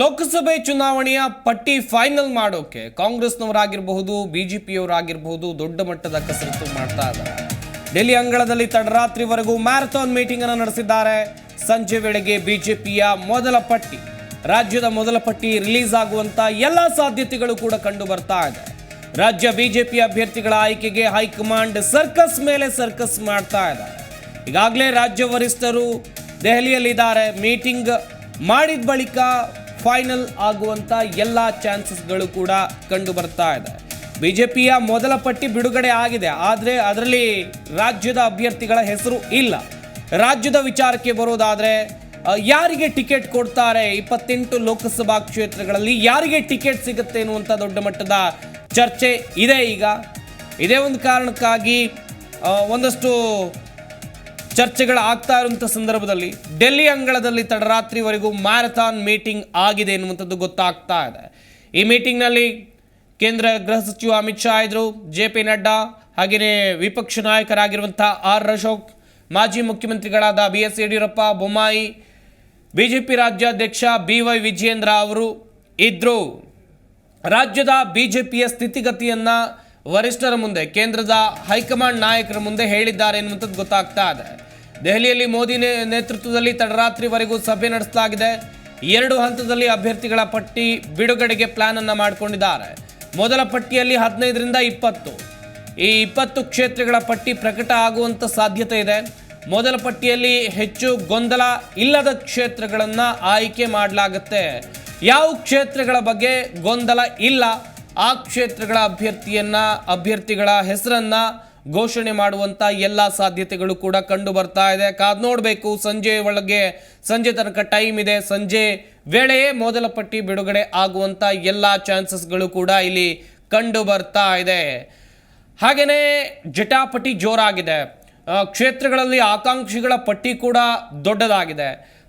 ಲೋಕಸಭೆ ಚುನಾವಣೆಯ ಪಟ್ಟಿ ಫೈನಲ್ ಮಾಡೋಕೆ ಕಾಂಗ್ರೆಸ್ನವರಾಗಿರಬಹುದು, ಬಿಜೆಪಿಯವರಾಗಿರಬಹುದು ದೊಡ್ಡ ಮಟ್ಟದ ಕಸರತ್ತು ಮಾಡ್ತಾ ಇದ್ದಾರೆ. ಡೆಲ್ಲಿ ಅಂಗಳದಲ್ಲಿ ತಡರಾತ್ರಿವರೆಗೂ ಮ್ಯಾರಥಾನ್ ಮೀಟಿಂಗ್ ಅನ್ನು ನಡೆಸಿದ್ದಾರೆ. ಸಂಜೆ ವೇಳೆಗೆ ಬಿಜೆಪಿಯ ಮೊದಲ ಪಟ್ಟಿ, ರಾಜ್ಯದ ಮೊದಲ ಪಟ್ಟಿ ರಿಲೀಸ್ ಆಗುವಂತ ಎಲ್ಲ ಸಾಧ್ಯತೆಗಳು ಕೂಡ ಕಂಡು ಬರ್ತಾ ಇದೆ. ರಾಜ್ಯ ಬಿಜೆಪಿ ಅಭ್ಯರ್ಥಿಗಳ ಆಯ್ಕೆಗೆ ಹೈಕಮಾಂಡ್ ಸರ್ಕಸ್ ಮೇಲೆ ಸರ್ಕಸ್ ಮಾಡ್ತಾ ಇದ್ದಾರೆ ಈಗಾಗಲೇ ರಾಜ್ಯ ವರಿಷ್ಠರು ದೆಹಲಿಯಲ್ಲಿದ್ದಾರೆ. ಮೀಟಿಂಗ್ ಮಾಡಿದ ಬಳಿಕ ಫೈನಲ್ ಆಗುವಂತ ಎಲ್ಲ ಚಾನ್ಸಸ್ಗಳು ಕೂಡ ಕಂಡು ಬರ್ತಾ ಇದೆ. ಬಿಜೆಪಿಯ ಮೊದಲ ಪಟ್ಟಿ ಬಿಡುಗಡೆ ಆಗಿದೆ. ಆದರೆ ಅದರಲ್ಲಿ ರಾಜ್ಯದ ಅಭ್ಯರ್ಥಿಗಳ ಹೆಸರು ಇಲ್ಲ. ರಾಜ್ಯದ ವಿಚಾರಕ್ಕೆ ಬರೋದಾದರೆ ಯಾರಿಗೆ ಟಿಕೆಟ್ ಕೊಡ್ತಾರೆ ಇಪ್ಪತ್ತೆಂಟು ಲೋಕಸಭಾ ಕ್ಷೇತ್ರಗಳಲ್ಲಿ, ಯಾರಿಗೆ ಟಿಕೆಟ್ ಸಿಗುತ್ತೆ ಅನ್ನುವಂಥ ದೊಡ್ಡ ಮಟ್ಟದ ಚರ್ಚೆ ಇದೆ ಈಗ. ಇದೇ ಒಂದು ಕಾರಣಕ್ಕಾಗಿ ಒಂದಷ್ಟು ಚರ್ಚೆಗಳು ಆಗ್ತಾ ಇರುವಂಥ ಸಂದರ್ಭದಲ್ಲಿ ಡೆಲ್ಲಿ ಅಂಗಳದಲ್ಲಿ ತಡರಾತ್ರಿವರೆಗೂ ಮ್ಯಾರಥಾನ್ ಮೀಟಿಂಗ್ ಆಗಿದೆ ಎನ್ನುವಂಥದ್ದು ಗೊತ್ತಾಗ್ತಾ ಇದೆ. ಈ ಮೀಟಿಂಗ್ನಲ್ಲಿ ಕೇಂದ್ರ ಗೃಹ ಸಚಿವ ಅಮಿತ್ ಶಾ ಇದ್ದರು ಜೆ ಪಿ ನಡ್ಡಾ ಹಾಗೆಯೇ ವಿಪಕ್ಷ ನಾಯಕರಾಗಿರುವಂಥ ಆರ್ ಅಶೋಕ್, ಮಾಜಿ ಮುಖ್ಯಮಂತ್ರಿಗಳಾದ B S Yediyurappa, Bommai, BJP ರಾಜ್ಯಾಧ್ಯಕ್ಷ ಬಿ ವೈ ವಿಜಯೇಂದ್ರ ಅವರು ಇದ್ದರು ರಾಜ್ಯದ ಬಿಜೆಪಿಯ ಸ್ಥಿತಿಗತಿಯನ್ನ ವರಿಷ್ಠರ ಮುಂದೆ, ಕೇಂದ್ರದ ಹೈಕಮಾಂಡ್ ನಾಯಕರ ಮುಂದೆ ಹೇಳಿದ್ದಾರೆ ಎನ್ನುವಂಥದ್ದು ಗೊತ್ತಾಗ್ತಾ ಇದೆ. ದೆಹಲಿಯಲ್ಲಿ ಮೋದಿ ನೇತೃತ್ವದಲ್ಲಿ ತಡರಾತ್ರಿವರೆಗೂ ಸಭೆ ನಡೆಸಲಾಗಿದೆ. ಎರಡು ಹಂತದಲ್ಲಿ ಅಭ್ಯರ್ಥಿಗಳ ಪಟ್ಟಿ ಬಿಡುಗಡೆಗೆ ಪ್ಲಾನ್ ಅನ್ನ ಮಾಡಿಕೊಂಡಿದ್ದಾರೆ. ಮೊದಲ ಪಟ್ಟಿಯಲ್ಲಿ ಹದಿನೈದರಿಂದ ಇಪ್ಪತ್ತು. ಈ ಇಪ್ಪತ್ತು ಕ್ಷೇತ್ರಗಳ ಪಟ್ಟಿ ಪ್ರಕಟ ಆಗುವಂತ ಸಾಧ್ಯತೆ ಇದೆ. ಮೊದಲ ಪಟ್ಟಿಯಲ್ಲಿ ಹೆಚ್ಚು ಗೊಂದಲ ಇಲ್ಲದ ಕ್ಷೇತ್ರಗಳನ್ನು ಆಯ್ಕೆ ಮಾಡಲಾಗುತ್ತೆ. ಯಾವ ಕ್ಷೇತ್ರಗಳ ಬಗ್ಗೆ ಗೊಂದಲ ಇಲ್ಲ ಆ ಕ್ಷೇತ್ರಗಳ ಅಭ್ಯರ್ಥಿಯನ್ನ, ಅಭ್ಯರ್ಥಿಗಳ ಹೆಸರನ್ನ ಘೋಷಣೆ ಮಾಡುವಂತ ಎಲ್ಲ ಸಾಧ್ಯತೆಗಳು ಕೂಡ ಕಂಡು ಬರ್ತಾ ಇದೆ. ಕಾದ್ ನೋಡಬೇಕು, ಸಂಜೆ ಒಳಗೆ, ಸಂಜೆ ತನಕ ಟೈಮ್ ಇದೆ. ಸಂಜೆ ವೇಳೆಯೇ ಮೊದಲ ಪಟ್ಟಿ ಬಿಡುಗಡೆ ಆಗುವಂತ ಎಲ್ಲ ಚಾನ್ಸಸ್ಗಳು ಕೂಡ ಇಲ್ಲಿ ಕಂಡು ಬರ್ತಾ ಇದೆ. ಹಾಗೆಯೇ ಜಟಾಪಟಿ ಜೋರಾಗಿದೆ. ಕ್ಷೇತ್ರಗಳಲ್ಲಿ ಆಕಾಂಕ್ಷಿಗಳ ಪಟ್ಟಿ ಕೂಡ ದೊಡ್ಡದಾಗಿದೆ.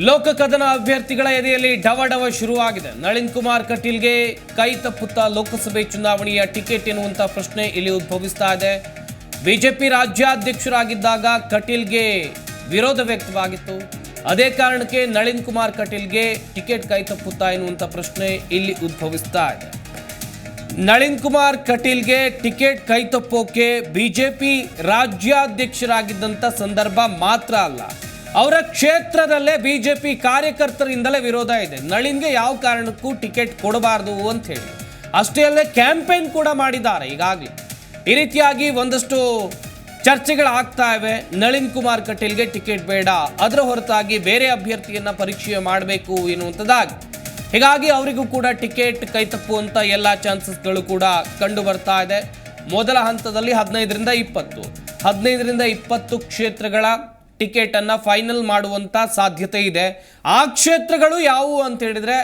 ಹ- ಲೋಕಕದನ ಅಭ್ಯರ್ಥಿಗಳ ಎದೆಯಲ್ಲಿ ಡವಡವ ಶುರುವಾಗಿದೆ. ನಳಿನ್ ಕುಮಾರ್ ಕಟೀಲ್ಗೆ ಕೈ ತಪ್ಪುತ್ತಾ ಲೋಕಸಭೆ ಚುನಾವಣೆಯ ಟಿಕೆಟ್ ಎನ್ನುವಂಥ ಪ್ರಶ್ನೆ ಇಲ್ಲಿ ಉದ್ಭವಿಸ್ತಾ ಇದೆ. ಬಿಜೆಪಿ ರಾಜ್ಯಾಧ್ಯಕ್ಷರಾಗಿದ್ದಾಗ ಕಟೀಲ್ಗೆ ವಿರೋಧ ವ್ಯಕ್ತವಾಗಿತ್ತು. ಅದೇ ಕಾರಣಕ್ಕೆ ನಳಿನ್ ಕುಮಾರ್ ಕಟೀಲ್ಗೆ ಟಿಕೆಟ್ ಕೈ ತಪ್ಪುತ್ತಾ ಎನ್ನುವಂಥ ಪ್ರಶ್ನೆ ಇಲ್ಲಿ ಉದ್ಭವಿಸ್ತಾ ಇದೆ. ನಳಿನ್ ಕುಮಾರ್ ಕಟೀಲ್ಗೆ ಟಿಕೆಟ್ ಕೈ ತಪ್ಪೋಕೆ ಬಿಜೆಪಿ ರಾಜ್ಯಾಧ್ಯಕ್ಷರಾಗಿದ್ದಂಥ ಸಂದರ್ಭ ಮಾತ್ರ ಅಲ್ಲ. ಅವರ ಕ್ಷೇತ್ರದಲ್ಲೇ ಬಿ ಜೆ ಪಿ ಕಾರ್ಯಕರ್ತರಿಂದಲೇ ವಿರೋಧ ಇದೆ. ನಳಿನ್ಗೆ ಯಾವ ಕಾರಣಕ್ಕೂ ಟಿಕೆಟ್ ಕೊಡಬಾರ್ದು ಅಂತ ಹೇಳಿ. ಅಷ್ಟೇ ಅಲ್ಲದೆ ಕ್ಯಾಂಪೇನ್ ಕೂಡ ಮಾಡಿದ್ದಾರೆ ಈಗಾಗಲೇ. ಈ ರೀತಿಯಾಗಿ ಒಂದಷ್ಟು ಚರ್ಚೆಗಳಾಗ್ತಾ ಇವೆ. ನಳಿನ್ ಕುಮಾರ್ ಕಟೀಲ್ಗೆ ಟಿಕೆಟ್ ಬೇಡ. ಅದರ ಹೊರತಾಗಿ ಬೇರೆ ಅಭ್ಯರ್ಥಿಯನ್ನ ಪರೀಕ್ಷೆ ಮಾಡಬೇಕು ಎನ್ನುವಂಥದ್ದಾಗಿ. ಹೀಗಾಗಿ ಅವರಿಗೂ ಕೂಡ ಟಿಕೆಟ್ ಕೈ ತಪ್ಪುವಂಥ ಎಲ್ಲ ಚಾನ್ಸಸ್ಗಳು ಕೂಡ ಕಂಡು ಬರ್ತಾ ಇದೆ. ಮೊದಲ ಹಂತದಲ್ಲಿ ಹದಿನೈದರಿಂದ ಇಪ್ಪತ್ತು. ಹದಿನೈದರಿಂದ ಇಪ್ಪತ್ತು ಕ್ಷೇತ್ರಗಳ ಟಿಕೆಟ್ ಅನ್ನ ಫೈನಲ್ ಮಾಡುವಂಥ ಸಾಧ್ಯತೆ ಇದೆ. ಆ ಕ್ಷೇತ್ರಗಳು ಯಾವುವು ಅಂತ ಹೇಳಿದರೆ,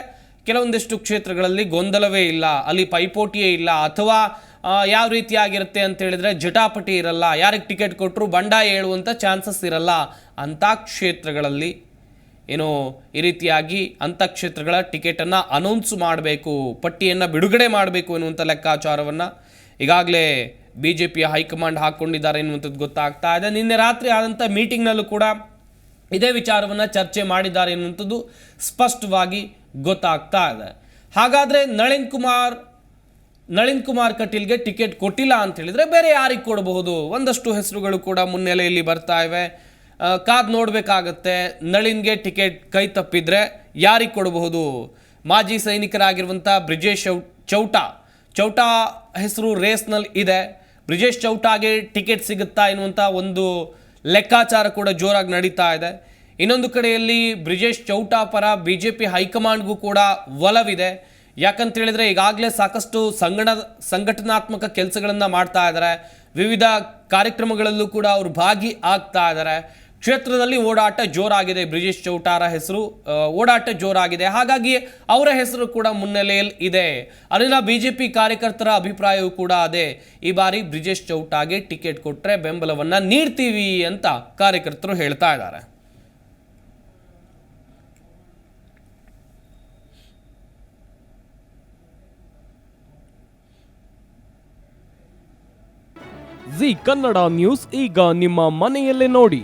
ಕೆಲವೊಂದಿಷ್ಟು ಕ್ಷೇತ್ರಗಳಲ್ಲಿ ಗೊಂದಲವೇ ಇಲ್ಲ, ಅಲ್ಲಿ ಪೈಪೋಟಿಯೇ ಇಲ್ಲ ಅಥವಾ ಯಾವ ರೀತಿಯಾಗಿರುತ್ತೆ ಅಂತ ಹೇಳಿದರೆ ಜಟಾಪಟಿ ಇರಲ್ಲ, ಯಾರಿಗೆ ಟಿಕೆಟ್ ಕೊಟ್ಟರು ಬಂಡಾಯ ಹೇಳುವಂಥ ಚಾನ್ಸಸ್ ಇರಲ್ಲ ಅಂಥ ಕ್ಷೇತ್ರಗಳಲ್ಲಿ ಏನು ಈ ರೀತಿಯಾಗಿ ಅಂಥ ಕ್ಷೇತ್ರಗಳ ಟಿಕೆಟನ್ನು ಅನೌನ್ಸ್ ಮಾಡಬೇಕು, ಪಟ್ಟಿಯನ್ನು ಬಿಡುಗಡೆ ಮಾಡಬೇಕು ಎನ್ನುವಂಥ ಲೆಕ್ಕಾಚಾರವನ್ನು ಈಗಾಗಲೇ ಬಿ ಜೆ ಪಿಯ ಹೈಕಮಾಂಡ್ ಹಾಕ್ಕೊಂಡಿದ್ದಾರೆ ಎನ್ನುವಂಥದ್ದು ಗೊತ್ತಾಗ್ತಾ ಇದೆ. ನಿನ್ನೆ ರಾತ್ರಿ ಆದಂಥ ಮೀಟಿಂಗ್ನಲ್ಲೂ ಕೂಡ ಇದೇ ವಿಚಾರವನ್ನು ಚರ್ಚೆ ಮಾಡಿದ್ದಾರೆ ಎನ್ನುವಂಥದ್ದು ಸ್ಪಷ್ಟವಾಗಿ ಗೊತ್ತಾಗ್ತಾ ಇದೆ. ಹಾಗಾದರೆ ನಳಿನ್ ಕುಮಾರ್ ನಳಿನ್ ಕುಮಾರ್ ಕಟೀಲ್ಗೆ ಟಿಕೆಟ್ ಕೊಟ್ಟಿಲ್ಲ ಅಂತ ಹೇಳಿದರೆ ಬೇರೆ ಯಾರಿಗೆ ಕೊಡಬಹುದು? ಒಂದಷ್ಟು ಹೆಸರುಗಳು ಕೂಡ ಮುನ್ನೆಲೆಯಲ್ಲಿ ಬರ್ತಾ ಇವೆ. ಕಾದ್ ನೋಡಬೇಕಾಗತ್ತೆ. ನಳಿನ್ಗೆ ಟಿಕೆಟ್ ಕೈ ತಪ್ಪಿದ್ರೆ ಯಾರಿಗೆ ಕೊಡಬಹುದು? ಮಾಜಿ ಸೈನಿಕರಾಗಿರುವಂಥ ಬ್ರಿಜೇಶ್ ಚೌಟ ಚೌಟ ಹೆಸರು ರೇಸ್ನಲ್ಲಿ ಇದೆ. ಬ್ರಿಜೇಶ್ ಚೌಟಾಗೆ ಟಿಕೆಟ್ ಸಿಗುತ್ತಾ ಎನ್ನುವಂಥ ಒಂದು ಲೆಕ್ಕಾಚಾರ ಕೂಡ ಜೋರಾಗಿ ನಡೀತಾ ಇದೆ. ಇನ್ನೊಂದು ಕಡೆಯಲ್ಲಿ ಬ್ರಿಜೇಶ್ ಚೌಟಾ ಪರ ಬಿ ಜೆ ಪಿ ಹೈಕಮಾಂಡ್ಗೂ ಕೂಡ ಒಲವಿದೆ. ಯಾಕಂತ ಹೇಳಿದ್ರೆ ಈಗಾಗಲೇ ಸಾಕಷ್ಟು ಸಂಗಣ, ಸಂಘಟನಾತ್ಮಕ ಕೆಲಸಗಳನ್ನು ಮಾಡ್ತಾ ಇದ್ದಾರೆ ವಿವಿಧ ಕಾರ್ಯಕ್ರಮಗಳಲ್ಲೂ ಕೂಡ ಅವರು ಭಾಗಿ ಆಗ್ತಾ ಇದ್ದಾರೆ ಕ್ಷೇತ್ರದಲ್ಲಿ ಓಡಾಟ ಜೋರಾಗಿದೆ. ಬ್ರಿಜೇಶ್ ಚೌಟಾರ ಹೆಸರು ಓಡಾಟ ಜೋರಾಗಿದೆ. ಹಾಗಾಗಿ ಅವರ ಹೆಸರು ಕೂಡ ಮುನ್ನೆಲೆಯಲ್ಲಿ ಇದೆ. ಅಲ್ಲಿನ ಬಿಜೆಪಿ ಕಾರ್ಯಕರ್ತರ ಅಭಿಪ್ರಾಯವೂ ಕೂಡ ಅದೇ. ಈ ಬಾರಿ ಬ್ರಿಜೇಶ್ ಚೌಟಾಗೆ ಟಿಕೆಟ್ ಕೊಟ್ಟರೆ ಬೆಂಬಲವನ್ನ ನೀಡ್ತೀವಿ ಅಂತ ಕಾರ್ಯಕರ್ತರು ಹೇಳ್ತಾ ಇದ್ದಾರೆ. ಜಿ ಕನ್ನಡ ನ್ಯೂಸ್ ಈಗ ನಿಮ್ಮ ಮನೆಯಲ್ಲೇ ನೋಡಿ.